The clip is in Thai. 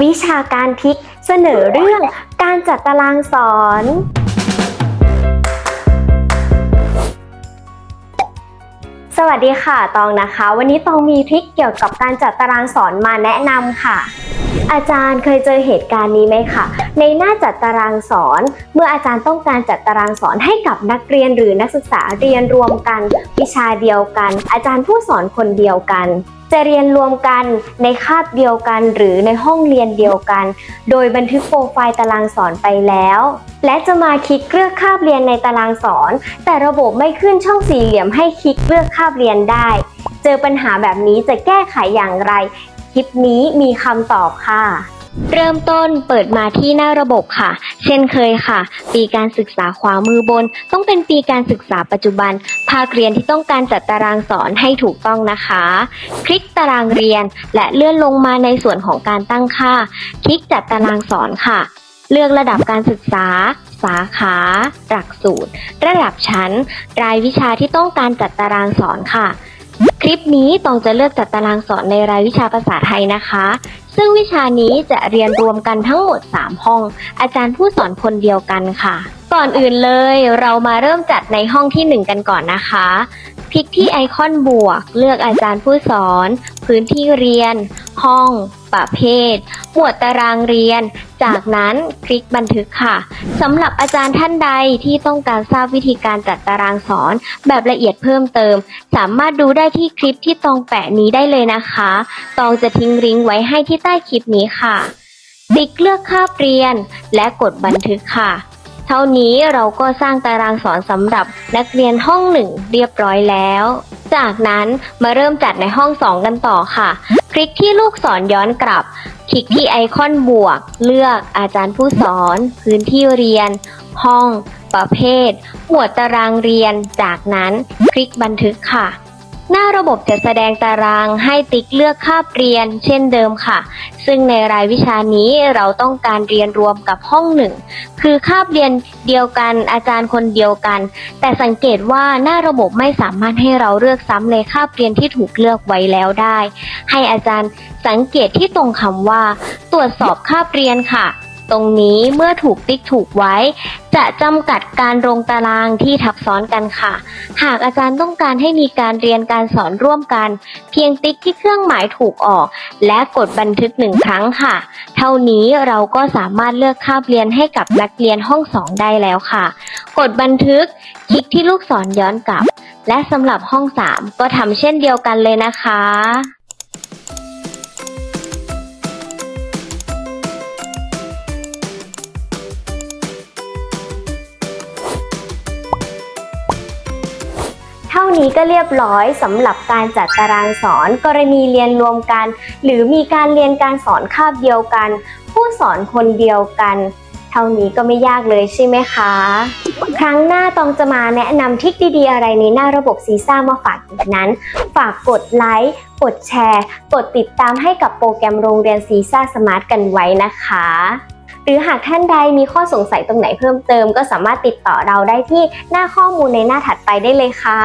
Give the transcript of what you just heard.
วิชาการทิกเสนอเรื่องการจัดตารางสอน สวัสดีค่ะตองนะคะ วันนี้ตองมีทริคเกี่ยวกับการจัดตารางสอนมาแนะนำค่ะ อาจารย์เคยเจอเหตุการณ์นี้ไหมคะในหน้าจัดตารางสอน เมื่ออาจารย์ต้องการจัดตารางสอนให้กับนักเรียนหรือนักศึกษาเรียนรวมกัน วิชาเดียวกัน อาจารย์ผู้สอนคนเดียวกันจะเรียนรวมกันในคาบเดียวกันหรือในห้องเรียนเดียวกัน โดยบันทึกโปรไฟล์ตารางสอนไปแล้ว และจะมาคลิกเลือกคาบเรียนในตารางสอน แต่ระบบไม่ขึ้นช่องสี่เหลี่ยมให้คลิกเลือกคาบเรียนได้ เจอปัญหาแบบนี้จะแก้ไขอย่างไร คลิปนี้มีคำตอบค่ะ เริ่มต้นเปิดมาที่หน้าระบบค่ะ เช่นเคยค่ะ ปีการศึกษาขวามือบน ต้องเป็นปีการศึกษาปัจจุบัน ภาคเรียนที่ต้องการจัดตารางสอนให้ถูกต้องนะคะ คลิกตารางเรียนและเลื่อนลงมาในส่วนของการตั้งค่า คลิกจัดตารางสอนค่ะ เลือกระดับการศึกษาสาขาหลักสูตร ระดับชั้น รายวิชาที่ต้องการจัดตารางสอนค่ะ คลิปนี้ตองจะเลือกจัดตารางสอนในรายวิชาภาษาไทยนะคะ ซึ่งวิชานี้จะเรียนรวมกันทั้งหมด 3 ห้อง อาจารย์ผู้สอนคนเดียวกันค่ะ ก่อนอื่นเลยเรามาเริ่มจัดในห้องที่ 1 กันก่อนนะคะ ลิกที่ไอคอนบวก เลือกอาจารย์ผู้สอน พื้นที่เรียน ห้อง ประเภท หมวดตารางเรียน จากนั้นคลิกบันทึกค่ะสำหรับอาจารย์ท่านใดที่ต้องการทราบวิธีการจัดตารางสอน แบบละเอียดเพิ่มเติม สามารถดูได้ที่คลิปที่ตองแปะนี้ได้เลยนะคะ ตองจะทิ้งลิงก์ไว้ให้ที่ใต้คลิปนี้ค่ะ ติ๊กเลือกคาบเรียน และกดบันทึกค่ะ ท่านี้เราก็สร้างตารางสอนสำหรับนักเรียนห้องหนึ่งเรียบร้อยแล้ว จากนั้นมาเริ่มจัดในห้องสองกันต่อค่ะ คลิกที่ลูกศรย้อนกลับ คลิกที่ไอคอนบวก เลือกอาจารย์ผู้สอน พื้นที่เรียน ห้อง ประเภท หมวดตารางเรียน จากนั้นคลิกบันทึกค่ะ หน้าระบบจะแสดงตารางให้ติ๊กเลือกคาบเรียน เช่นเดิมค่ะ ซึ่งในรายวิชานี้เราต้องการเรียนรวมกับห้องหนึ่ง คือคาบเรียนเดียวกันอาจารย์คนเดียวกัน แต่สังเกตว่าหน้าระบบไม่สามารถให้เราเลือกซ้ำในคาบเรียนที่ถูกเลือกไว้แล้วได้ ให้อาจารย์สังเกตที่ตรงคำว่า ตรวจสอบคาบเรียนค่ะ ตรงนี้เมื่อถูกติ๊กถูกไว้ จะจำกัดการลงตารางที่ทับซ้อนกันค่ะ หากอาจารย์ต้องการให้มีการเรียนการสอนร่วมกัน เพียงติ๊กที่เครื่องหมายถูกออก และกดบันทึกหนึ่งครั้งค่ะ เท่านี้เราก็สามารถเลือกคาบเรียนให้กับนักเรียนห้องสองได้แล้วค่ะ กดบันทึก คลิกที่ลูกศรย้อนกลับ และสำหรับห้อง3ก็ทำเช่นเดียวกันเลยนะคะ นี้ก็เรียบร้อยสำหรับการจัดตารางสอน กรณีเรียนรวมกัน หรือมีการเรียนการสอนคาบเดียวกัน ผู้สอนคนเดียวกัน เท่านี้ก็ไม่ยากเลยใช่ไหมคะ ครั้งหน้าตองจะมาแนะนำทิคดีๆ อะไรในหน้าระบบซีซ่ามาฝากอีกนั้น ฝากกดไลค์กดแชร์ กดติดตามให้กับโปรแกรมโรงเรียนซีซ่าสมาร์ทกันไว้นะคะ หรือหากท่านใดมีข้อสงสัยตรงไหนเพิ่มเติม ก็สามารถติดต่อเราได้ที่หน้าข้อมูลในหน้าถัดไปได้เลยค่ะ